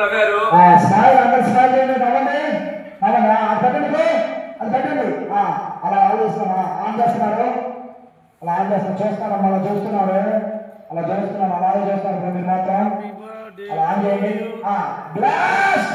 నవ్వారు స్మైల్ అందరు స్మైల్ చేయండి నవ్వండి అవునా అది పెట్టండి అది పెట్టండి. అలా ఆన్ చేస్తున్నా ఆన్ చేస్తున్నారు. అలా ఆన్ చేస్తున్నారు. చూస్తున్నారు. అలా చూస్తున్నారు. అలా చూస్తున్నారు. అలాగే చూస్తున్నారు. మీరు మాత్రం. అలా ఆన్ చేయండి. బ్లాస్ట్!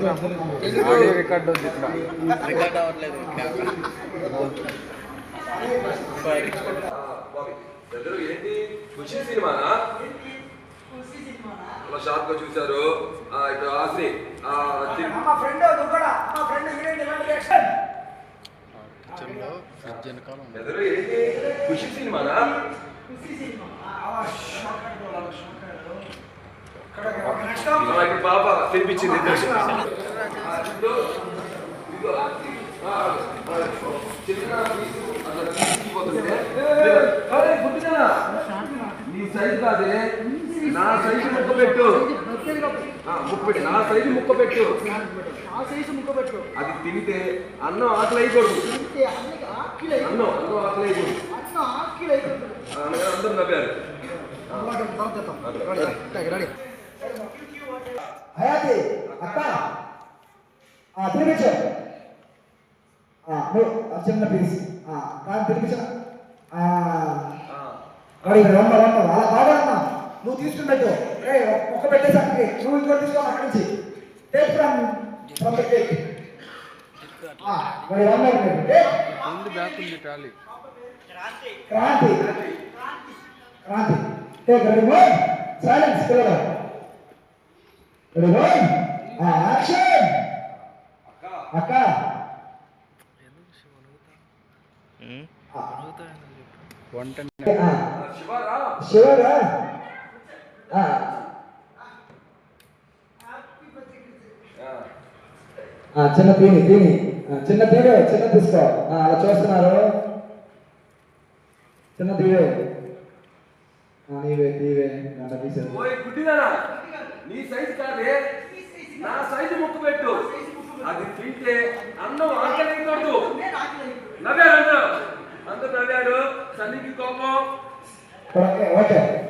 ఆడియో రికార్డ్ రికార్డ్ అవ్వట్లేదు. ఇద్దరు ఏంటి ఖుషి సినిమానా అలా షార్ప్గా చూశారు ఆ, ఇక్కడ ఆశ్రీ మా ఫ్రెండ్ మా ఫ్రెండ్ ఫ్రిడ్జ్ వెనకాల ఖుషి సినిమానా? తీసుకుపోతుంటే, అరే, గుడ్డిదనా? నీ సైజు కాదే. నా సైజు ముక్క పెట్టు. ముక్క పెట్టు. నా సైజు ముక్క పెట్టు. సైజు ముక్క పెట్టు అది తింటే అన్నం ఆకలి అయిపోదు. అన్నం అన్నం ఆకలి అయిపోదు. అందరూ నవ్వారు. హయాతి అక్క ఆ, తినిపించు ఆ, చిన్న పీస్ ఆ, కానీ తినిపించు ఆ, అక్కడ ఇక్కడ వంద వంద అలా కాదమ్మా నువ్వు తీసుకున్నట్టు ఏ ఒక్క పెట్టేసి అక్కడికి నువ్వు ఇంకోటి తీసుకో అక్కడి నుంచి take from from the cake మరి వంద ఏ, బ్యాక్ ఉంది trolley Kranthi Kranthi take ready silence పిల్లలు యాక్షన్ అక్క శివరా ఆ, చిన్న పీని పీని. Ah, చిన్న పీని చిన్న తీసుకో ah, అలా చూస్తున్నారు. చిన్న తీవే నీవే నీవే అలా తీసేది ఓయ్ గుడ్డిదానా నీ సైజు కాదే. నా సైజు ముక్క పెట్టు. అది తింటే అన్నం ఆకలి అయిపోదు. నవ్వారు అందరూ. నవ్వారు. సన్నికి కోపం. ఓకే.